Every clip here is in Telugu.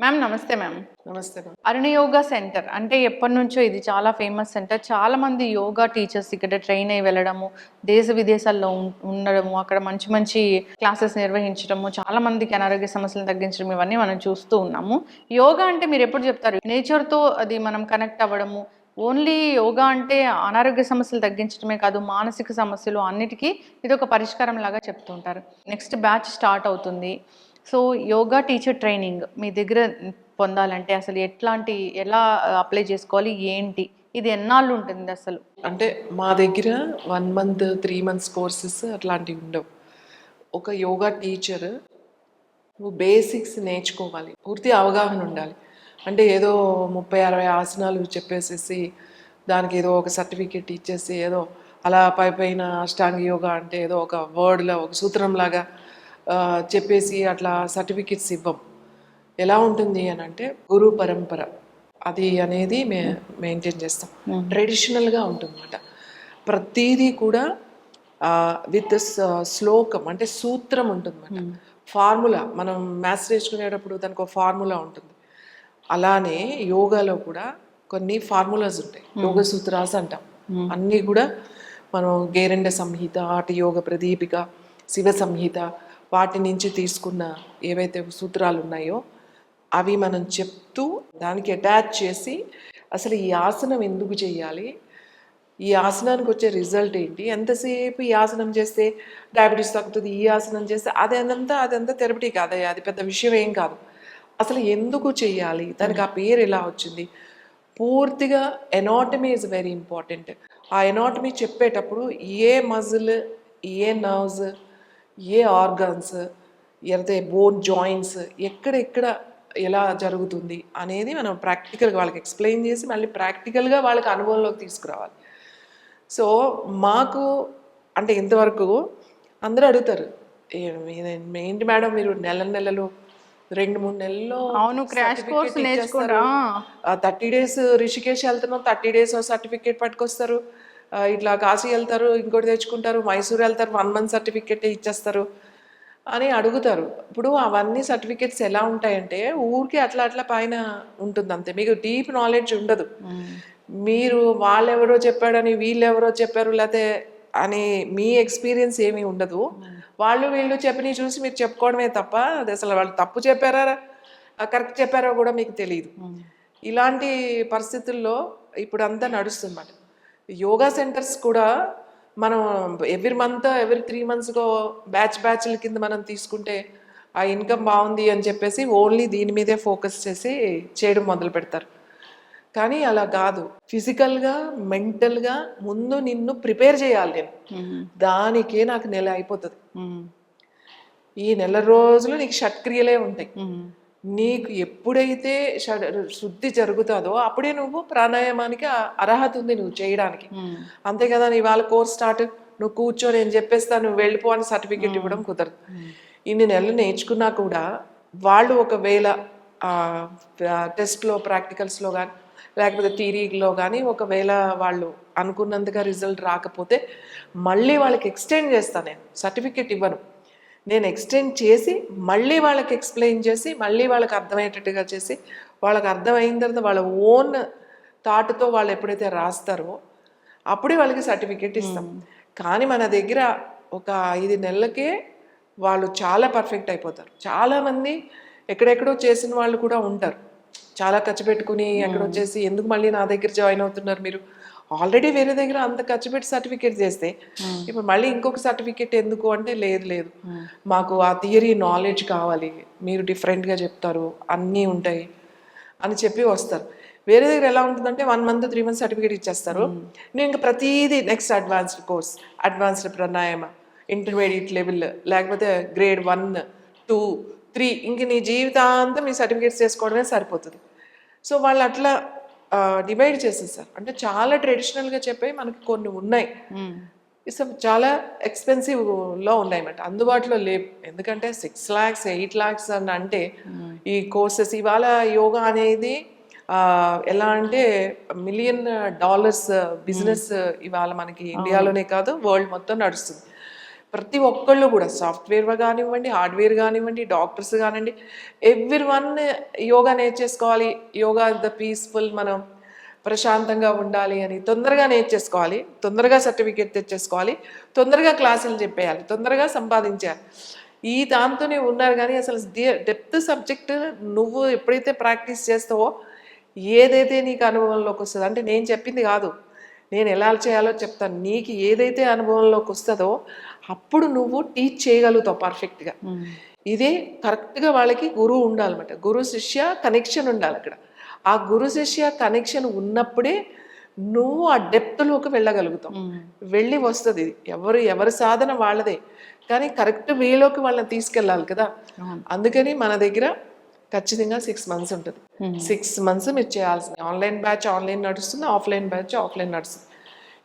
మ్యామ్ నమస్తే మ్యామ్ నమస్తే మేడం. అరుణ యోగా సెంటర్ అంటే ఎప్పటి నుంచో ఇది చాలా ఫేమస్ సెంటర్ చాలా మంది యోగా టీచర్స్ ఇక్కడ ట్రైన్ అయ్యి వెళ్ళడము దేశ విదేశాల్లో ఉండడము అక్కడ మంచి మంచి క్లాసెస్ నిర్వహించడము చాలా మందికి అనారోగ్య సమస్యలను తగ్గించడం ఇవన్నీ మనం చూస్తూ ఉన్నాము. యోగా అంటే మీరు ఎప్పుడు చెప్తారు? నేచర్తో అది మనం కనెక్ట్ అవ్వడము ఓన్లీ యోగా అంటే అనారోగ్య సమస్యలు తగ్గించడమే కాదు మానసిక సమస్యలు అన్నిటికీ ఇది ఒక పరిష్కారం లాగా చెప్తుంటారు. నెక్స్ట్ బ్యాచ్ స్టార్ట్ అవుతుంది. సో యోగా టీచర్ ట్రైనింగ్ మీ దగ్గర పొందాలంటే అసలు ఎట్లాంటి ఎలా అప్లై చేసుకోవాలి ఏంటి? ఇది ఎన్నాళ్ళు ఉంటుంది అసలు? అంటే మా దగ్గర one month three months courses అట్లాంటివి ఉండవు. ఒక యోగా టీచర్ నువ్వు బేసిక్స్ నేర్చుకోవాలి. పూర్తి అవగాహన ఉండాలి. అంటే ఏదో ముప్పై అరవై ఆసనాలు చెప్పేసేసి దానికి ఏదో ఒక సర్టిఫికేట్ ఇచ్చేసి ఏదో అలా పై పైన అష్టాంగ యోగా అంటే ఏదో ఒక వర్డ్లో ఒక సూత్రంలాగా చెప్పేసి అట్లా సర్టిఫికెట్స్ ఇవ్వం. ఎలా ఉంటుంది అని అంటే గురు పరంపర. అది అనేది మే మెయింటైన్ చేస్తాం. ట్రెడిషనల్గా ఉంటుందన్నమాట. ప్రతిదీ కూడా విత్ శ్లోకం అంటే సూత్రం ఉంటుందన్నమాట. ఫార్ములా మనం మ్యాథ్స్ నేర్చుకునేటప్పుడు దానికి ఒక ఫార్ములా ఉంటుంది. అలానే యోగాలో కూడా కొన్ని ఫార్ములాస్ ఉంటాయి. యోగ సూత్రాస్ అంటాం. అన్నీ కూడా మనం గేరెండ సంహిత ఆట యోగ ప్రదీపిక శివ సంహిత వాటి నుంచి తీసుకున్న ఏవైతే సూత్రాలు ఉన్నాయో అవి మనం చెప్తూ దానికి అటాచ్ చేసి అసలు ఈ ఆసనం ఎందుకు చేయాలి? ఈ ఆసనానికి వచ్చే రిజల్ట్ ఏంటి? ఎంతసేపు ఈ ఆసనం చేస్తే డయాబెటీస్ తగ్గుతుంది ఈ ఆసనం చేస్తే అదంతా అదంతా థెరపీ కాదు అది పెద్ద విషయం ఏం కాదు. అసలు ఎందుకు చేయాలి దానికి ఆ పేరు ఎలా వచ్చింది? పూర్తిగా ఎనాటమీ ఇస్ వెరీ ఇంపార్టెంట్ ఆ ఎనాటమీ చెప్పేటప్పుడు a muscle a nerves a organs అయితే బోన్ జాయింట్స్ ఎక్కడెక్కడ ఎలా జరుగుతుంది అనేది మనం ప్రాక్టికల్గా వాళ్ళకి ఎక్స్ప్లెయిన్ చేసి మళ్ళీ ప్రాక్టికల్గా వాళ్ళకి అనుభవంలోకి తీసుకురావాలి. సో మాకు అంటే ఇంతవరకు అందరూ అడుగుతారు "ఏ- ఏ- ఏంటి మేడం మీరు నెల నెలలు రెండు మూడు నెలల్లో అవును, crash course నేర్చుకుంటా. థర్టీ డేస్ రిషికేష్ వెళ్తున్నాం థర్టీ డేస్ సర్టిఫికేట్ పట్టుకొస్తారు. ఇట్లా కాశీ వెళ్తారు ఇంకోటి తెచ్చుకుంటారు మైసూర్ వెళ్తారు వన్ మంత్ సర్టిఫికేట్ ఇచ్చేస్తారు అని అడుగుతారు. ఇప్పుడు అవన్నీ సర్టిఫికేట్స్ ఎలా ఉంటాయంటే ఊరికి అట్లా అట్లా పైన ఉంటుంది అంతే. మీకు డీప్ నాలెడ్జ్ ఉండదు. మీరు వాళ్ళెవరో చెప్పాడని వీళ్ళెవరో చెప్పారు లేకపోతే అని మీ ఎక్స్పీరియన్స్ ఏమీ ఉండదు. వాళ్ళు వీళ్ళు చెప్పినవి చూసి మీరు చెప్పుకోవడమే తప్ప అది అసలు వాళ్ళు తప్పు చెప్పారా కరెక్ట్ చెప్పారో కూడా మీకు తెలియదు. ఇలాంటి పరిస్థితుల్లో ఇప్పుడు అంతా నడుస్తుందన్నమాట. యోగా సెంటర్స్ కూడా మనం ఎవ్రీ మంత్ ఎవ్రీ త్రీ మంత్స్కో బ్యాచ్ బ్యాచ్ల కింద మనం తీసుకుంటే ఆ ఇన్కమ్ బాగుంది అని చెప్పేసి ఓన్లీ దీని మీదే ఫోకస్ చేసి చేయడం మొదలు పెడతారు కానీ అలా కాదు. ఫిజికల్గా మెంటల్గా ముందు నిన్ను ప్రిపేర్ చేయాలి నేను. దానికే నాకు నెల అయిపోతుంది. ఈ నెల రోజులు నీకు షట్క్రియలే ఉంటాయి. నీకు ఎప్పుడైతే శుద్ధి జరుగుతుందో అప్పుడే నువ్వు ప్రాణాయామానికి అర్హత ఉంది నువ్వు చేయడానికి. అంతే కదా నీ వాళ్ళ కోర్స్ స్టార్ట్ నువ్వు కూర్చో నేను చెప్పేస్తా నువ్వు వెళ్ళిపో అని సర్టిఫికేట్ ఇవ్వడం కుదరదు. ఇన్ని నెలలు నేర్చుకున్నా కూడా వాళ్ళు ఒకవేళ టెస్ట్లో ప్రాక్టికల్స్లో కానీ లేకపోతే థీరీలో కానీ ఒకవేళ వాళ్ళు అనుకున్నంతగా రిజల్ట్ రాకపోతే మళ్ళీ వాళ్ళకి ఎక్స్టెండ్ చేస్తాను నేను. సర్టిఫికేట్ ఇవ్వను. నేను ఎక్స్టెండ్ చేసి మళ్ళీ వాళ్ళకి ఎక్స్ప్లెయిన్ చేసి మళ్ళీ వాళ్ళకి అర్థమయ్యేటట్టుగా చేసి వాళ్ళకి అర్థమైన తర్వాత వాళ్ళ ఓన్ థాట్తో వాళ్ళు ఎప్పుడైతే రాస్తారో అప్పుడే వాళ్ళకి సర్టిఫికేట్ ఇస్తాం. కానీ మన దగ్గర ఒక ఐదు నెలలకే వాళ్ళు చాలా పర్ఫెక్ట్ అయిపోతారు. చాలామంది ఎక్కడెక్కడో చేసిన వాళ్ళు కూడా ఉంటారు. చాలా ఖర్చు పెట్టుకుని ఎక్కడో చేసి ఎందుకు మళ్ళీ నా దగ్గర జాయిన్ అవుతున్నారు మీరు? ఆల్రెడీ వేరే దగ్గర అంత ఖర్చు పెట్టి సర్టిఫికేట్ చేస్తే ఇప్పుడు మళ్ళీ ఇంకొక సర్టిఫికేట్ ఎందుకు అంటే లేదు లేదు. మాకు ఆ థియరీ నాలెడ్జ్ కావాలి మీరు డిఫరెంట్గా చెప్తారు అన్నీ ఉంటాయి అని చెప్పి వస్తారు. వేరే దగ్గర ఎలా ఉంటుందంటే one month three months certificate ఇచ్చేస్తారు. నేను ఇంకా ప్రతిదీ next advanced course advanced pranayama intermediate level లేకపోతే గ్రేడ్ వన్ టూ త్రీ ఇంక నీ జీవితాంతం ఈ సర్టిఫికేట్స్ చేసుకోవడమే సరిపోతుంది. సో వాళ్ళు అట్లా డివైడ్ చేసేసారు అంటే చాలా ట్రెడిషనల్గా చెప్పే మనకి కొన్ని ఉన్నాయి. చాలా ఎక్స్పెన్సివ్లో ఉన్నాయన్నమాట. అందుబాటులో లేవు. ఎందుకంటే సిక్స్ ల్యాక్స్ ఎయిట్ ల్యాక్స్ అని అంటే ఈ కోర్సెస్ ఇవాళ యోగా అనేది ఎలా అంటే మిలియన్ డాలర్స్ బిజినెస్ ఇవాళ మనకి ఇండియాలోనే కాదు వరల్డ్ మొత్తం నడుస్తుంది. ప్రతి ఒక్కళ్ళు కూడా సాఫ్ట్వేర్ కానివ్వండి హార్డ్వేర్ కానివ్వండి డాక్టర్స్ కానివ్వండి ఎవ్రీ వన్ యోగా నేర్చేసుకోవాలి. యోగా ద పీస్ఫుల్ మనం ప్రశాంతంగా ఉండాలి అని తొందరగా నేర్చేసుకోవాలి. తొందరగా సర్టిఫికేట్ తెచ్చేసుకోవాలి. తొందరగా క్లాసులు చెప్పేయాలి. తొందరగా సంపాదించాలి ఈ దాంతోనే ఉన్నారు కానీ అసలు డెప్త్ సబ్జెక్ట్ నువ్వు ఎప్పుడైతే ప్రాక్టీస్ చేస్తావో ఏదైతే నీకు అనుభవంలోకి వస్తుందో అంటే నేను చెప్పింది కాదు. నేను ఎలా చేయాలో చెప్తాను. నీకు ఏదైతే అనుభవంలోకి వస్తుందో అప్పుడు నువ్వు టీచ్ చేయగలుగుతావు పర్ఫెక్ట్గా ఇదే కరెక్ట్గా వాళ్ళకి గురువు ఉండాలన్నమాట. గురు శిష్య కనెక్షన్ ఉండాలి అక్కడ. ఆ గురు శిష్య కనెక్షన్ ఉన్నప్పుడే నువ్వు ఆ డెప్త్లోకి వెళ్ళగలుగుతావు. వెళ్ళి వస్తుంది. ఎవరు ఎవరి సాధన వాళ్ళదే. కానీ కరెక్ట్ వేలోకి వాళ్ళని తీసుకెళ్ళాలి కదా. అందుకని మన దగ్గర ఖచ్చితంగా సిక్స్ మంత్స్ ఉంటుంది. సిక్స్ మంత్స్ మీరు చేయాల్సింది. ఆన్లైన్ బ్యాచ్ ఆన్లైన్ నడుస్తుంది. ఆఫ్లైన్ బ్యాచ్ ఆఫ్లైన్ నడుస్తుంది.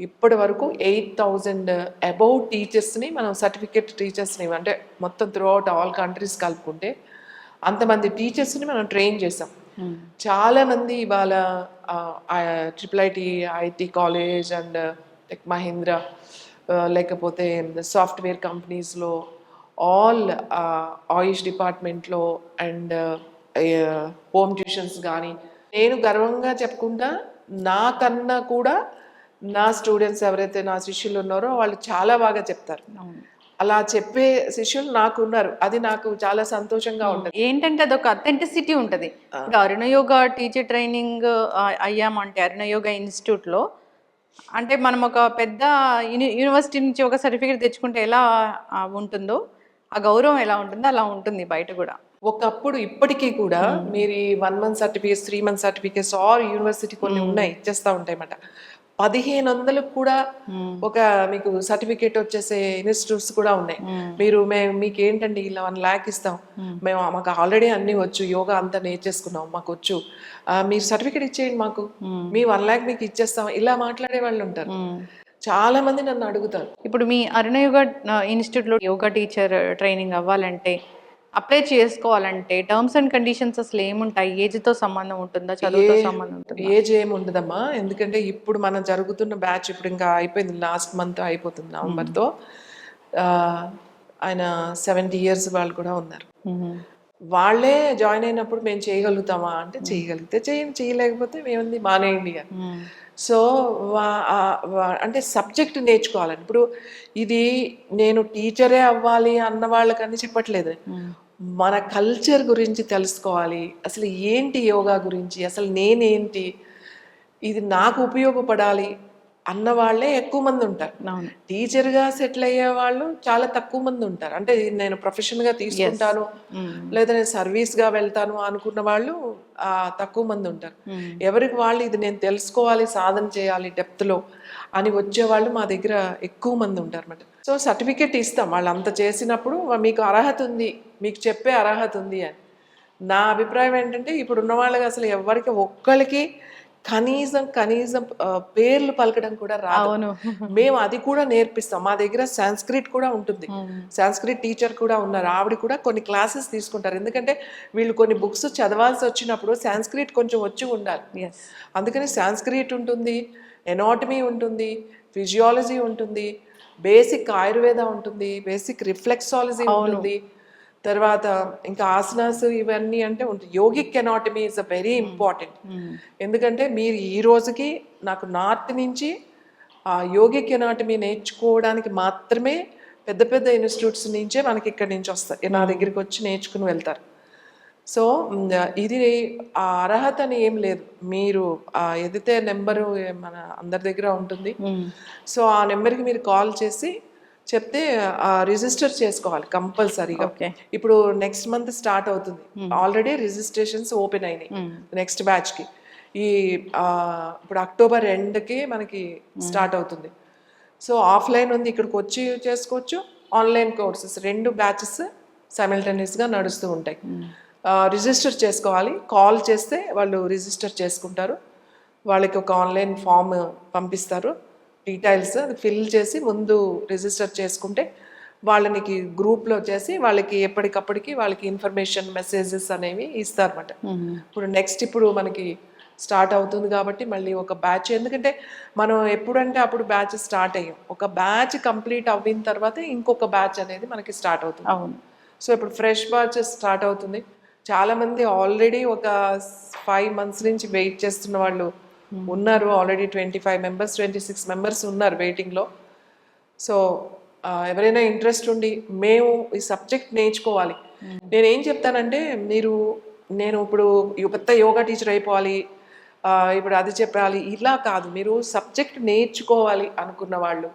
ఇప్పటి వరకు ఎయిట్ థౌజండ్ అబౌవ్ టీచర్స్ని మనం సర్టిఫికెట్ టీచర్స్ని అంటే మొత్తం త్రూ అవుట్ ఆల్ కంట్రీస్ కలుపుకుంటే అంతమంది టీచర్స్ని మనం ట్రైన్ చేసాం చాలా మంది ఇవాళ triple IT IIT college and Tech Mahindra లేకపోతే సాఫ్ట్వేర్ కంపెనీస్లో ఆల్ ఆయుష్ డిపార్ట్మెంట్లో అండ్ హోమ్ ట్యూషన్స్ కానీ నేను గర్వంగా చెప్పుకుంటా నాకన్నా కూడా నా స్టూడెంట్స్ ఎవరైతే నా శిష్యులు ఉన్నారో వాళ్ళు చాలా బాగా చెప్తారు. అలా చెప్పే శిష్యులు నాకు ఉన్నారు అది నాకు చాలా సంతోషంగా ఉంటుంది. ఏంటంటే అదొక అథెంటిసిటీ ఉంటుంది. అరుణయోగ టీచర్ ట్రైనింగ్ అయ్యామంటే అరుణయోగ ఇన్స్టిట్యూట్లో అంటే మనం ఒక పెద్ద యూని- యూనివర్సిటీ నుంచి ఒక సర్టిఫికేట్ తెచ్చుకుంటే ఎలా ఉంటుందో ఆ గౌరవం ఎలా ఉంటుందో అలా ఉంటుంది బయట కూడా. ఒకప్పుడు ఇప్పటికీ కూడా మీరు one month certificates three month certificates or university కొన్ని ఉన్నాయి ఇచ్చేస్తా ఉంటాయి అన్నమాట పదిహేను వందలకు కూడా ఒక మీకు సర్టిఫికేట్ వచ్చేసే ఇన్స్టిట్యూట్స్ కూడా ఉన్నాయి. మీరు మేము మీకు ఏంటండి ఇలా వన్ ల్యాక్ ఇస్తాం? మేము. మాకు ఆల్రెడీ అన్ని వచ్చు యోగా అంతా నేర్చేసుకున్నాం మాకు వచ్చు. మీరు సర్టిఫికేట్ ఇచ్చేయండి మాకు. మీ వన్ ల్యాక్ మీకు ఇచ్చేస్తాం. ఇలా మాట్లాడే వాళ్ళు ఉంటారు. చాలా మంది నన్ను అడుగుతారు. ఇప్పుడు మీ అరుణయోగ ఇన్స్టిట్యూట్లో యోగా టీచర్ ట్రైనింగ్ అవ్వాలంటే అప్లై చేసుకోవాలంటే టర్మ్స్ అండ్ కండిషన్స్ అసలు ఏముంటాయి? ఏజ్తో సంబంధం ఉంటుందా? చదువుతో సంబంధం ఉంటుందా? ఏజ్ ఏమి ఉండదమ్మా ఎందుకంటే ఇప్పుడు మనం జరుగుతున్న బ్యాచ్ ఇప్పుడు ఇంకా అయిపోయింది. లాస్ట్ మంత్ అయిపోతుంది నవంబర్తో. ఆయన సెవెంటీ ఇయర్స్ వాళ్ళు కూడా ఉన్నారు. వాళ్ళే జాయిన్ అయినప్పుడు మేము చేయగలుగుతామా? అంటే చేయగలిగితే చేయండి చేయలేకపోతే మేముంది మానేయండి. సో అంటే సబ్జెక్ట్ నేర్చుకోవాలని. ఇప్పుడు ఇది నేను టీచరే అవ్వాలి అన్న వాళ్ళకని చెప్పట్లేదు. మన కల్చర్ గురించి తెలుసుకోవాలి. అసలు ఏంటి యోగా గురించి? అసలు నేనేంటి? ఇది నాకు ఉపయోగపడాలి. అన్న వాళ్ళే ఎక్కువ మంది ఉంటారు. టీచర్గా సెటిల్ అయ్యే వాళ్ళు చాలా తక్కువ మంది ఉంటారు. అంటే నేను ప్రొఫెషన్గా తీసుకుంటాను లేదా నేను సర్వీస్గా వెళ్తాను అనుకున్న వాళ్ళు తక్కువ మంది ఉంటారు. ఎవరికి వాళ్ళు ఇది నేను తెలుసుకోవాలి సాధన చేయాలి డెప్త్లో అని వచ్చే వాళ్ళు మా దగ్గర ఎక్కువ మంది ఉంటారు అన్నమాట సో సర్టిఫికేట్ ఇస్తాం. వాళ్ళు అంత చేసినప్పుడు మీకు అర్హత ఉంది మీకు చెప్పే అర్హత ఉంది అని. నా అభిప్రాయం ఏంటంటే ఇప్పుడు ఉన్న వాళ్ళకి అసలు ఎవరికి ఒక్కరికి కనీసం కనీసం పేర్లు పలకడం కూడా రాదు. అవును. మేము అది కూడా నేర్పిస్తాం. మా దగ్గర సాంస్క్రిట్ కూడా ఉంటుంది. సాంస్క్రిట్ టీచర్ కూడా ఉన్నారు. ఆవిడ కూడా కొన్ని క్లాసెస్ తీసుకుంటారు. ఎందుకంటే వీళ్ళు కొన్ని బుక్స్ చదవాల్సి వచ్చినప్పుడు సాంస్క్రిట్ కొంచెం వచ్చి ఉండాలి. అందుకని సాంస్క్రిట్ ఉంటుంది ఎనాటమీ ఉంటుంది ఫిజియాలజీ ఉంటుంది బేసిక్ ఆయుర్వేద ఉంటుంది బేసిక్ రిఫ్లెక్సాలజీ ఉంటుంది. తర్వాత ఇంకా ఆసనాస్ ఇవన్నీ అంటే ఉంటుంది yogic anatomy is a very important ఎందుకంటే మీరు ఈ రోజుకి నాకు నార్త్ నుంచి ఆ యోగిక్ ఎనాటమీ నేర్చుకోవడానికి మాత్రమే పెద్ద పెద్ద ఇన్స్టిట్యూట్స్ నుంచే మనకి ఇక్కడి నుంచి వస్తాయి నా దగ్గరికి వచ్చి నేర్చుకుని వెళ్తారు. సో ఇది ఆ అర్హత అని ఏం లేదు. మీరు ఆ ఏదైతే నెంబరు మన అందరి దగ్గర ఉంటుంది. సో ఆ నెంబర్కి మీరు కాల్ చేసి చెప్తే రిజిస్టర్ చేసుకోవాలి కంపల్సరీగా. ఇప్పుడు నెక్స్ట్ మంత్ స్టార్ట్ అవుతుంది. ఆల్రెడీ రిజిస్ట్రేషన్స్ ఓపెన్ అయినాయి. నెక్స్ట్ బ్యాచ్కి ఈ ఇప్పుడు అక్టోబర్ ఎండ్కి మనకి స్టార్ట్ అవుతుంది. సో ఆఫ్లైన్ ఉంది. ఇక్కడికి వచ్చి చేసుకోవచ్చు. ఆన్లైన్ కోర్సెస్ రెండు బ్యాచెస్ సైమిల్టేనియస్గా నడుస్తూ ఉంటాయి. రిజిస్టర్ చేసుకోవాలి. కాల్ చేస్తే వాళ్ళు రిజిస్టర్ చేసుకుంటారు. వాళ్ళకి ఒక ఆన్లైన్ ఫామ్ పంపిస్తారు. డీటెయిల్స్ అది ఫిల్ చేసి ముందు రిజిస్టర్ చేసుకుంటే వాళ్ళనికి గ్రూప్లో చేసి వాళ్ళకి ఎప్పటికప్పటికి వాళ్ళకి ఇన్ఫర్మేషన్ మెసేజెస్ అనేవి ఇస్తారన్నమాట. ఇప్పుడు నెక్స్ట్ ఇప్పుడు మనకి స్టార్ట్ అవుతుంది కాబట్టి మళ్ళీ ఒక బ్యాచ్ ఎందుకంటే మనం ఎప్పుడంటే అప్పుడు బ్యాచ్ స్టార్ట్ అయ్యాం. ఒక బ్యాచ్ కంప్లీట్ అవ్విన తర్వాత ఇంకొక బ్యాచ్ అనేది మనకి స్టార్ట్ అవుతుంది. అవును. సో ఇప్పుడు ఫ్రెష్ బ్యాచ్ స్టార్ట్ అవుతుంది. చాలామంది ఆల్రెడీ ఒక ఫైవ్ మంత్స్ నుంచి వెయిట్ చేస్తున్న వాళ్ళు ఉన్నారు already twenty five members twenty six members ఉన్నారు వెయిటింగ్లో సో ఎవరైనా ఇంట్రెస్ట్ ఉండి మేము ఈ సబ్జెక్ట్ నేర్చుకోవాలి. నేను ఏం చెప్తానంటే మీరు నేను ఇప్పుడు పెద్ద యోగా టీచర్ అయిపోవాలి ఇప్పుడు అది చెప్పాలి ఇలా కాదు. మీరు సబ్జెక్ట్ నేర్చుకోవాలి అనుకున్న వాళ్ళు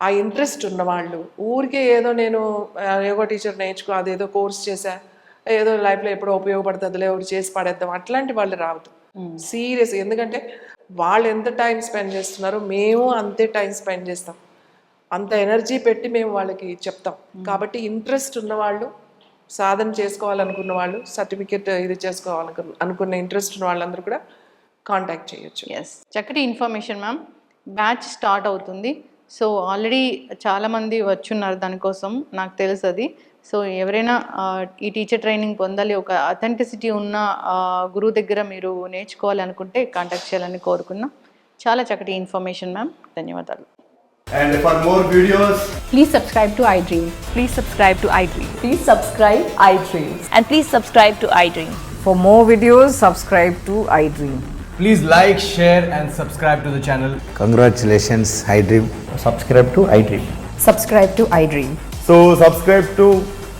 ఆ ఇంట్రెస్ట్ ఉన్నవాళ్ళు ఊరికే ఏదో నేను యోగా టీచర్ నేర్చుకో అదేదో కోర్స్ చేశా ఏదో లైఫ్లో ఎప్పుడో ఉపయోగపడుతుందిలే ఒకటి చేసి పడేద్దాం అట్లాంటి వాళ్ళు రావద్దు. సీరియస్. ఎందుకంటే వాళ్ళు ఎంత టైం స్పెండ్ చేస్తున్నారో మేము అంతే టైం స్పెండ్ చేస్తాం. అంత ఎనర్జీ పెట్టి మేము వాళ్ళకి చెప్తాం. కాబట్టి ఇంట్రెస్ట్ ఉన్నవాళ్ళు సాధన చేసుకోవాలనుకున్న వాళ్ళు సర్టిఫికెట్ ఇది చేసుకోవాలనుకు అనుకున్న ఇంట్రెస్ట్ ఉన్న వాళ్ళందరూ కూడా కాంటాక్ట్ చేయొచ్చు. ఎస్ చక్కటి ఇన్ఫర్మేషన్ మ్యామ్. బ్యాచ్ స్టార్ట్ అవుతుంది. సో ఆల్రెడీ చాలామంది వచ్చున్నారు దానికోసం. నాకు తెలుసు అది సో ఎవరైనా ఈ టీచర్ ట్రైనింగ్ పొందాలి ఒక అథెంటిసిటీ ఉన్న గురువు దగ్గర మీరు నేర్చుకోవాలి అనుకుంటే కాంటాక్ట్ చేయాలని కోరుకున్నా చాలా చక్కటి ఇన్ఫర్మేషన్ మ్యామ్ ధన్యవాదాలు And for more videos, Please subscribe to iDream. Please subscribe to iDream. Please subscribe iDream. And please subscribe to iDream. For more videos, subscribe to iDream. please like, share, and subscribe to the channel. Congratulations, iDream. subscribe to iDream. Subscribe to iDream. So subscribe to